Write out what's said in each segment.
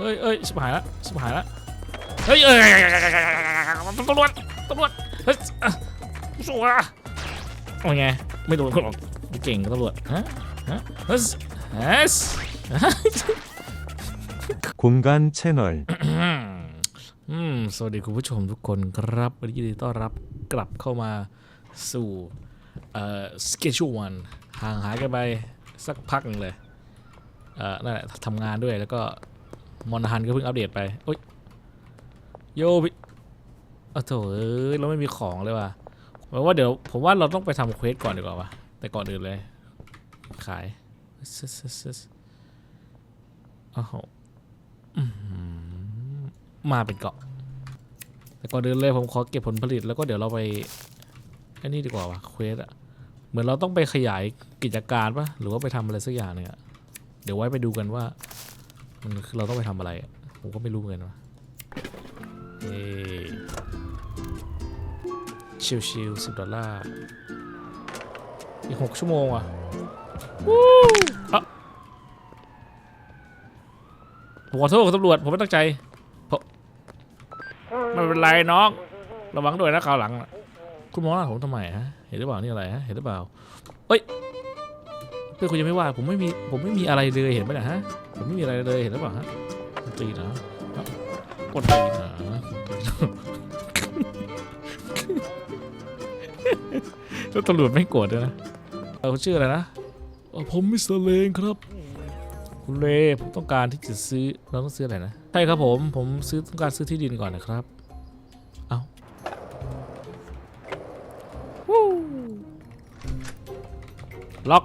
เอ้ยเอ้ยชิบหายละชิบหายละเฮ้ยเอ้ยตำรวจตำรวจเฮ้ยอ่ะสู้อ่ะโอ้ยไงไม่โดนคนหรอกไม่เก่งกับตำรวจฮะฮะเฮ้ยเฮ้ย 공간 채널 อืมสวัสดีคุณผู้ชมทุกคนครับวันนี้ยินดีต้อนรับกลับเข้ามาสู่เอ่อ schedule one ห่างหายกันไปสักพักหนึงเลยเอ่อนั่นแหละทำงานด้วยแล้วก็ มอนฮันก็เพิ่งอัปเดตไปโอ๊ยโยพี่อ้โถเอ้ยเราไม่มีของเลยว่ะหมายว่าเดี๋ยวผมว่าเราต้องไปทำเควสก่อนดีกว่าวะแต่ก่อนอื่นเลย ขายซึสซึสซึสอ้าวอื้อหือมาเป็นเกาะ แต่ก่อนอื่นเลยผมขอเก็บผลผลิตแล้วก็เดี๋ยวเราไปอ้นี่ดีกว่าวะเควสอะเหมือนเราต้องไปขยายกิจการปะหรือว่าไปทำอะไรสักอย่างหนึงอะเดี๋ยวไว้ไปดูกันว่า มันคือเราต้องไปทำอะไร ผมก็ไม่รู้เหมือนกันวะเอ้ชิวชิวสิบดอลลาร์ อีกหกชั่วโมงอะวู้อะผมขอโทษคุณตำรวจ ผมไม่ตั้งใจไม่เป็นไรน้อง ระวังด้วยนะคราวหลัง คุณมองหน้าผมทำไมฮะ เห็นหรือเปล่านี่อะไรฮะ เห็นหรือเปล่า เอ้ย เพื่อนคุณยังไม่ว่า ผมไม่มี ผมไม่มีอะไรเลยเห็นไหมนะฮะ ผมไม่มีอะไรเลยเห็นหรือเปล่าฮะกดตีนะกดตีนะแล้วตำรวจไม่โกรธด้วยนะเออเขาชื่ออะไรนะเออผมมิสเตอร์เลงครับ คุณเลผมต้องการที่จะซื้อเราต้องซื้ออะไรนะใช่ครับผมผมซื้อต้องการซื้อที่ดินก่อนนะครับเอาวู้ล็อก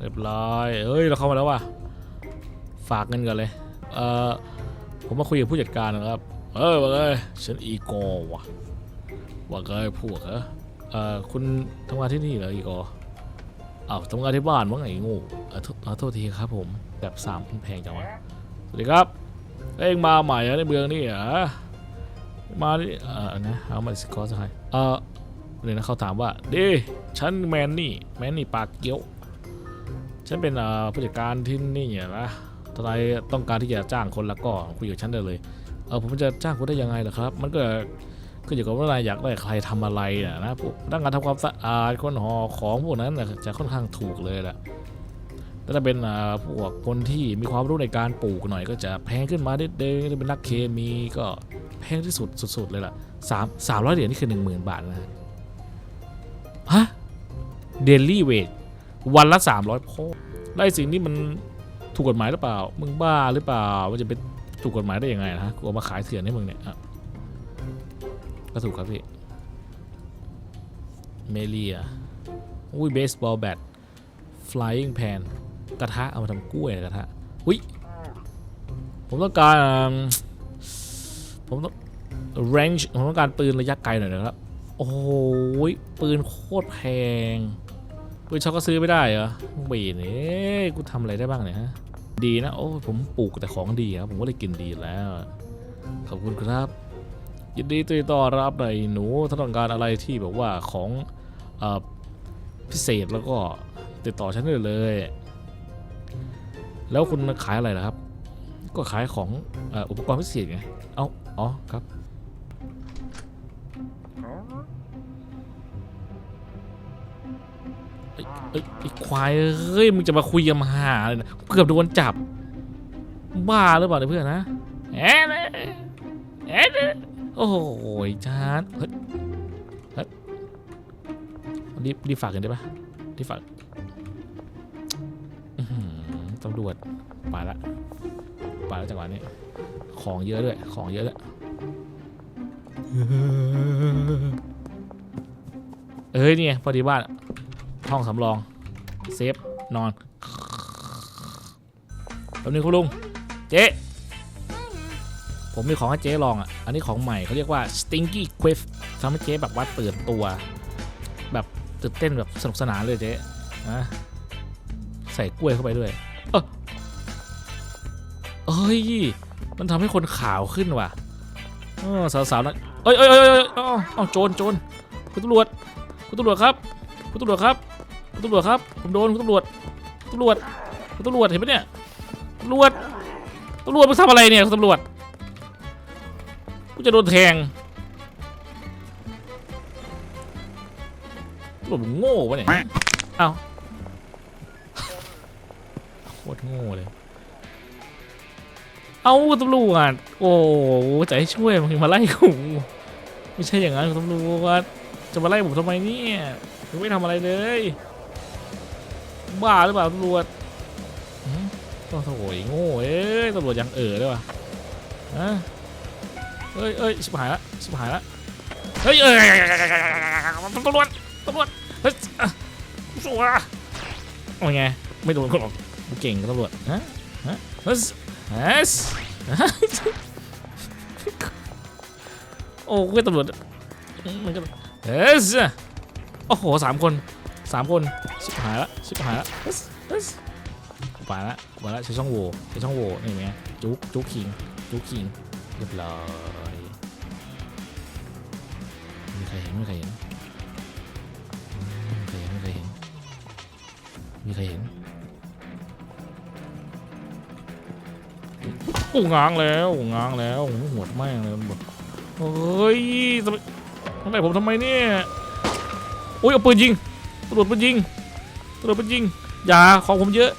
เรียบร้อยเอ้ยเราเข้ามาแล้วว่ะ ฝากเงินก่อนเลย เอ่อผมมาคุยกับผู้จัดการนะครับ เออว่าไงฉันอีโกว่ะว่าไงพวกเหรอเอ่อคุณทำงานที่นี่เหรออีโกอ้าวทำงานที่บ้านวะไงงูเอ่อโทษเออโทษทีครับผมแบบสามแพงจังวะสวัสดีครับเอ็งมาใหม่ในเมืองนี่เหรอมาดิเออนะเอามาสิคอสให้เออเลยนะเขาถามว่าดิฉันแมนนี่แมนนี่ปากเกี้ยว ฉันเป็นผู้จัดการที่นี่เหรอ นะทนายต้องการที่จะจ้างคนแล้วก็คุยกับฉันได้เลย เออผมจะจ้างคุณได้ยังไงล่ะครับ มันก็ขึ้นอยู่กับว่านายอยากได้ใครทำอะไรนะนะพวกพนักงานทำความสะอาดคนห่อของพวกนั้นนะจะค่อนข้างถูกเลยแหละแต่ถ้าเป็นพวกคนที่มีความรู้ในการปลูกหน่อยก็จะแพงขึ้นมานิดเดงถ้าเป็นนักเคมีก็แพงที่สุดสุดๆเลยล่ะสามสามร้อยเหรียญนี่คือหนึ่งหมื่นบาทนะฮะเดลี่เวทวันละสามร้อยพ่อไอ้สิ่งนี้มัน ถูกกฎหมายหรือเปล่า มึงบ้าหรือเปล่ามันจะเป็นถูกกฎหมายได้ยังไงนะฮะกูเอามาขายเถื่อนให้มึงเนี่ยอะก็ถูกครับพี่เมเลียอุ้ยเบสบอลแบท flying pan กระทะเอามาทำกล้วยกระทะอุ้ยผมต้องการผมต้อง range ผมต้องการปืนระยะไกลหน่อยนะครับ โอ้โหปืนโคตรแพงปืนช็อกก็ซื้อไม่ได้เหรอบีนเอ้ยกูทำอะไรได้บ้างเนี่ยฮะ ดีนะ โอ้ผมปลูกแต่ของดีครับ ผมก็เลยกินดีแล้ว ขอบคุณครับ ยินดีต้อนรับในหนูถ้าต้องการอะไรที่แบบว่าของอพิเศษแล้วก็ติดต่อฉันได้เลย แล้วคุณขายอะไรล่ะครับ ก็ขายของอ,อุปกรณ์พิเศษไง เอาอ๋อครับไอ้ไอ้ไอ้ควายเอ้ยมึงจะมาคุยกับมาหาเลยนะ เกือบโดนจับ บ้าหรือเปล่าเพื่อนนะแอะเลยแอะโอ้โหจานเฮ้ยเฮ้ยรีบรีบฝากกันได้ปะรีบฝากตำรวจไปละไปแล้วจังหวะนี้ ของเยอะด้วย ของเยอะด้วยเอ้ยนี่พอดีบ้านห้องสำรอง เซฟ นอน นึงคุณลุง เจ๊ผมมีของให้เจ๊ลองอะ อันนี้ของใหม่เขาเรียกว่า Stinky Quiff ทำให้เจ๊แบบว่าตื่นตัว แบบตื่นเต้นแบบสนุกสนานเลยเจ๊นะใส่กล้วยเข้าไปด้วย เออเอ้ย มันทำให้คนขาวขึ้นว่ะสาวๆนะเอ้ยเอ้ยเอ้ยเอ้ยเอ้าเอ้าโจรโจรคุณตำรวจ คุณตำรวจครับ คุณตำรวจครับ คุณตำรวจครับ ผมโดนคุณตำรวจตำรวจคุณตำรวจเห็นไหมเนี่ย ตำรวจตำรวจมึงทำอะไรเนี่ยคุณตำรวจกูจะโดนแทงตำรวจมึงโง่ปะเนี่ยเอ้าโคตรโง่เลย เอาตำรวจโอ้โหจะให้ช่วยมึงมาไล่กูไม่ใช่อย่างนั้นคุณตำรวจจะมาไล่ผมทำไมเนี่ยมึงไม่ทำอะไรเลย บ้าหรือเปล่าตำรวจ มต้โถ่ไอ้โง่เอ้ยตำรวจยังเอ๋อด้วยวะฮะเอ้ยเอ้ยชิบหายละชิบหายละเฮ้ยเอ้ยตำรวจตำรวจเฮ้ยสัวเอาไงไม่โดนคนหรอกเก่งตำรวจฮะฮะเฮ้ยเฮ้ยโอ้กูเป็นตำรวจมันก็เฮ้ยโอ้โหสามคนสามคนชิบหายละชิบหายละเฮ้ย ไปละไปละใช้ช่องโหว่ใช้ช่องโหว่นี่ไงจุกจุกคิงจุกคิงเรียบร้อยมีใครเห็นม่มีใครเห็นมีใครเห็นมีใครเห็นมีใครเห็นโอ้ง้างแล้วง้างแล้วโอ้โหหัวดแม่งเลยมันบเฮ้ยทำไมทำไมผมทำไมเนี่ยโอ้ยเอาปืนยิงตำรวจปืนยิงตำรวจปืนยิงอย่าของผมเยอะ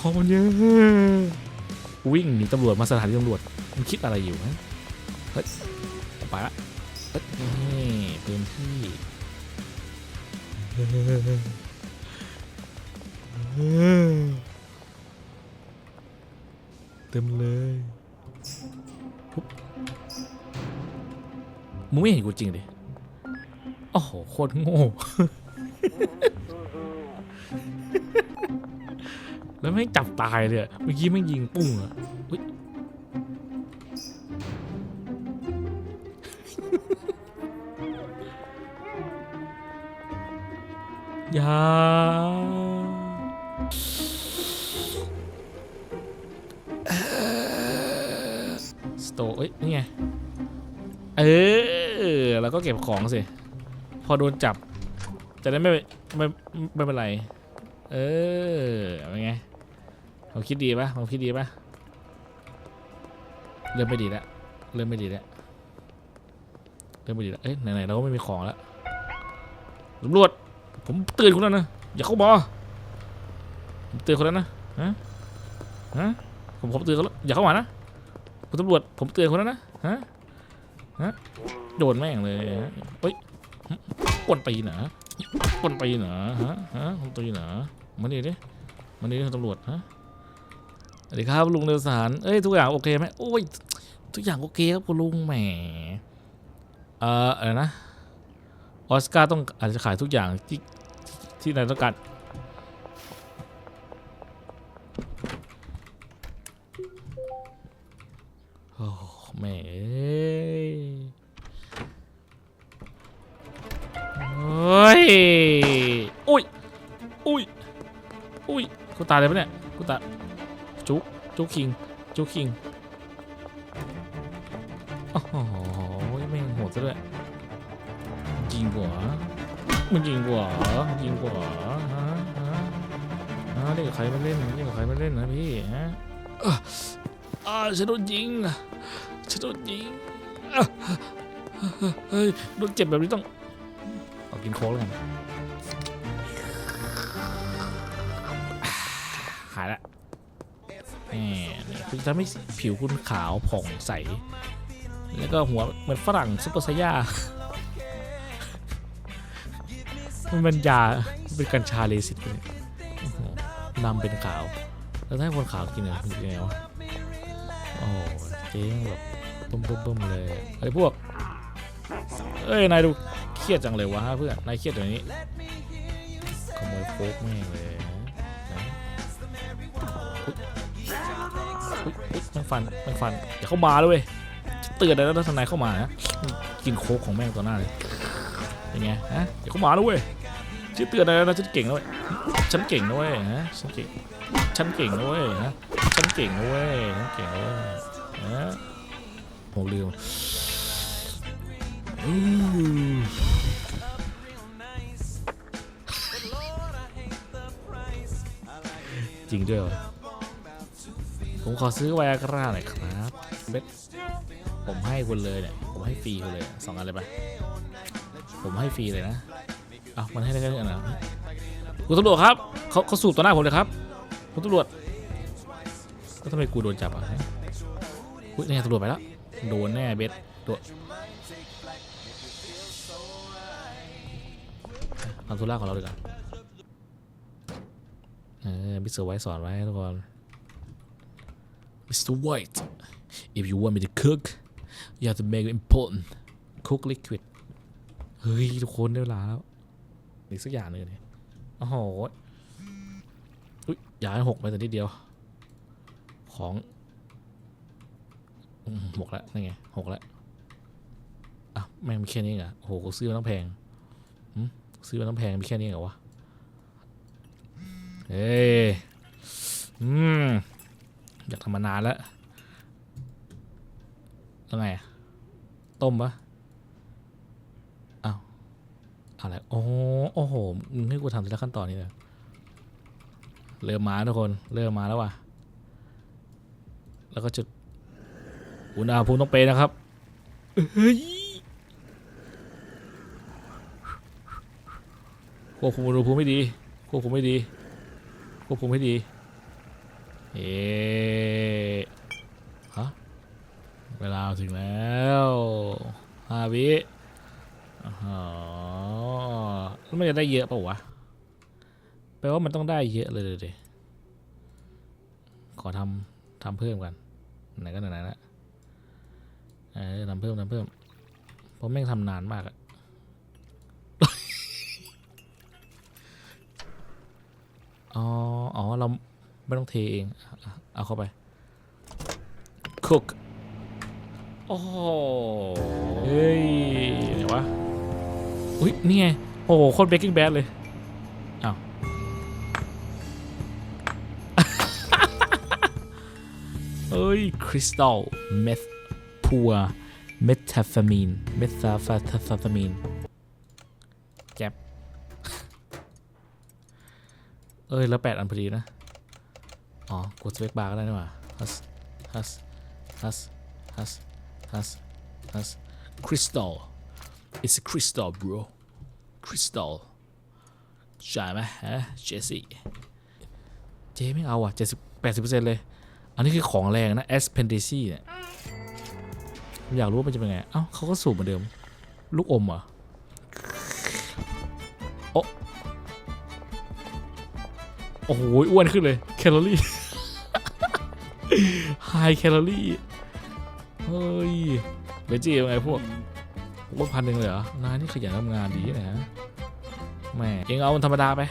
ของผมเยอะวิ่งหนีตำรวจมาสถานีตำรวจคุณคิดอะไรอยู่ฮะเฮ้ยไปละเฮ้ยนี่ปืนที่เต็มเลยปุ๊บมึงไม่เห็นกูจริงดิโอ้โหโคตรโง่ แล้วไม่จับตายเลยเมื่อกี้แม่ยิงปุ้งอะอุ๊ยอย่าสโตเอ้ยนี่ไง เออ แล้วก็เก็บของสิ พอโดนจับ จะได้ไม่ไม่ไม่เป็นไร เออเป็นไง ผมคิดดีปะผมคิดดีปะเริ่มไม่ดีแล้วเริ่มไม่ดีแล้วเริ่มไม่ดีแล้วเอ้ยไหนๆเราก็ไม่มีของแล้วตำรวจผมเตือนคุณแล้วนะอย่าเข้ามาผมเตือนคุณแล้วนะฮะฮะผมผมเตือนเขาแล้วอย่าเข้ามานะคุณตำรวจผมเตือนคุณแล้วนะฮะฮะโดนแม่งเลยฮะเฮ้ยกวนตีนเหรอคนไปเหรอฮะฮะคนตีเหรอมาดิดิมาดิดิคุณตำรวจฮะ สวัสดีครับลุงเดวสารเอ้ยทุกอย่างโอเคไหมโอ้ยทุกอย่างโอเคครับคุณลุงแหมเอ่ออะไรนะออสการ์ต้องอาจจะขายทุกอย่างที่ที่นายต้องการโอ้แม่เอ้ยเฮ้ยอุ้ยอุ้ยอุ้ยกูตายเลยปะเนี่ยกูตาย จุกจุกคิง จุกคิงโอ้โหแม่งโหดซะด้วยยิงหัวมันยิงหัวยิงหัวฮะฮะฮะเล่นกับใครมาเล่นเล่นกับใครมาเล่นนะพี่ฮะอ่าฉันโดนยิงฉันโดนยิงเฮ้ยโดนเจ็บแบบนี้ต้องเอากินโค้กแล้ว นี่คุณจะไม่ผิวคุณขาวผ่องใส แล้วก็หัวเหมือนฝรั่งซุปเปอร์ไซย่า มันเป็นยามันเป็นกัญชาเลสิตเลยโอ้โหนำเป็นขาว แล้วถ้าคนขาวกินอะมันเป็นยังไงวะโอ้เจ๊งแบบบึ้มบึ้มบึ้มเลยไอ้พวก เอ้ย นายดูเครียดจังเลยวะเพื่อน นายเครียดอย่างนี้ขโมยโฟกแม่งเลย แม่งฟันแม่งฟันอย่าเข้ามาด้วยเตือนเลยนะถ้านายเข้ามานะกินโค้กของแม่งต่อหน้าเลยเป็นไงฮะอย่าเข้ามาด้วยชื่อเตือนอะไรนะฉันเก่งนะเว้ยฉันเก่งนะเว้ยฮะฉันเก่งฉันเก่งนะเว้ยฮะฉันเก่งนะเว้ยฉันเก่งนะเว้ยฮะโหลืมอืมจริงด้วยเหรอ ผมขอซื้อไวอากร้าหน่อยครับเบ็ดผมให้คุณเลยเนี่ย ผมให้ฟรีคุณเลยสองอันเลยไป ผมให้ฟรีเลยนะเอามันให้ได้แค่นี้นะคุณตำรวจครับเขาเขาสูบต่อหน้าผมเลยครับ คุณตำรวจแล้วทำไมกูโดนจับอะฮะอุ้ยนี่ไงตำรวจไปแล้ว โดนแน่เบ็ดโดนทำธุระของเราดีกว่าเออมิสเตอร์ไวท์สอนไว้ทุกคน Mr. White if you want me to cook you have to make it important cook liquid เฮ้ย ทุกคนได้เวลาแล้ว อีกสักอย่างหนึ่งเนี่ยโอ้โหอุ้ยอย่าให้หกไปแต่นิดเดียว ของหกแล้วนั่นไงหกแล้วอะแม่งมีแค่นี้เหรอโอ้โหกูซื้อมาต้องแพงซื้อมาต้องแพงมีแค่นี้เหรอวะ เฮ้ย อืม อยากทำมานานแล้วแล้วไงต้มปะอ้าวอะไรโอ้โหโอ้โหมึงให้กูทำทีละขั้นตอนนี้เลยเริ่มมาทุกคนเริ่มมาแล้วว่ะแล้วก็จุดอุณหภูมิต้องเป๊ะนะครับเฮ้ยควบคุมอุณหภูมิไม่ดีควบคุมไม่ดีควบคุมให้ดี เอ๊ฮะเวลาถึงแล้วห้าวิอ๋อแล้วมันจะได้เยอะปล่าวะ แปลว่ามันต้องได้เยอะเลยเดิขอทำทำเพิ่มกันไหนก็ไหนๆละเออทำเพิ่มทำเพิ่มเพราะแม่งทำนานมากอะอ๋อ อ๋อ เรา ไม่ต้องเทเองเอาเข้าไป cook โอ้เฮ้ยไหนวะอุ้ยนี่ไงโอ้โหโคตรเบกกิ้งแบดเลยอ้าวเอ้ยคริสตัลเมทพัวเมทาฟามีนเมทาฟาทาฟามีนแจ็บเอ้ยแล้วแปดอันพอดีนะ อ๋อกดสเปคบาร์ก็ได้นี่หว่าฮัสฮัสฮัสฮัสฮัสฮัสคริสตัล it's a crystal bro crystal ใช่ไหมฮะเจสซี่เจไม่เอาอะเจ็ดสิบแปดสิบเปอร์เซ็นต์เลย อันนี้คือของแรงนะ s p e n d a c y เนี่ยอยากรู้ว่ามันจะเป็นไง เอ้าเขาก็สูบเหมือนเดิม ลูกอมเหรอโอ้โหอ้วนขึ้นเลย แคลอรี่ ไฮแคลอรี่ เฮ้ยเบจี้เป็นไงพวกว่าพันหนึ่งเลยเหรอ นายนี่ขยันทำงานดีนะฮะแม่เองเอามันธรรมดาไป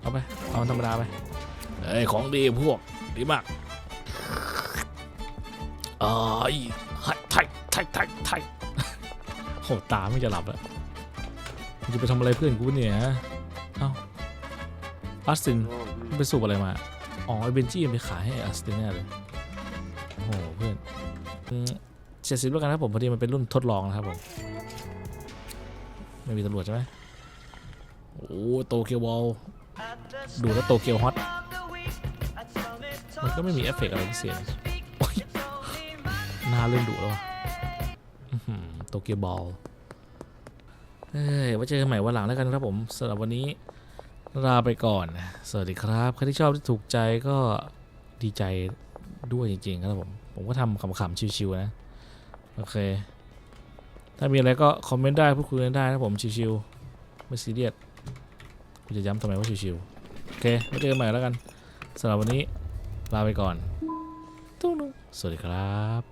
เอาไป เอามันธรรมดาไปเอ้ยของดีพวก ดีมากเอ้ยไทยไทยไทยไทยไทโหตาไม่จะหลับแล้วจะไปทำอะไรเพื่อนกูเนี่ยฮะเอ้าอัสตินไปสูบอะไรมา อ๋อไอเบนจี้มันไปขายให้อัสตินแน่เลย โอ้โหเพื่อนเจ็ดสิบแล้วกันครับผมพอดีมันเป็นรุ่นทดลองนะครับผมไม่มีตำรวจใช่ไหมโอ้โตเกียวบอลดูแล้วโตเกียวฮอตมันก็ไม่มีเอฟเฟกต์อะไรพิเศษโอ๊ยหน้าเริ่มดุแล้วว่ะโตเกียวบอลเอ้ยไว้เจอกันใหม่วันหลังแล้วกันครับผมสำหรับวันนี้ลาไปก่อน สวัสดีครับ ใครที่ชอบที่ถูกใจก็ดีใจ ด้วยจริงๆครับผม ผมก็ทำขำๆชิวๆนะ โอเค ถ้ามีอะไรก็คอมเมนต์ได้พูดคุยกันได้นะผมชิวๆไม่ซีเรียสกูจะย้ำทำไมว่าชิวๆโอเคไว้เจอกันใหม่แล้วกันสำหรับวันนี้ลาไปก่อนตุ้งสวัสดีครับ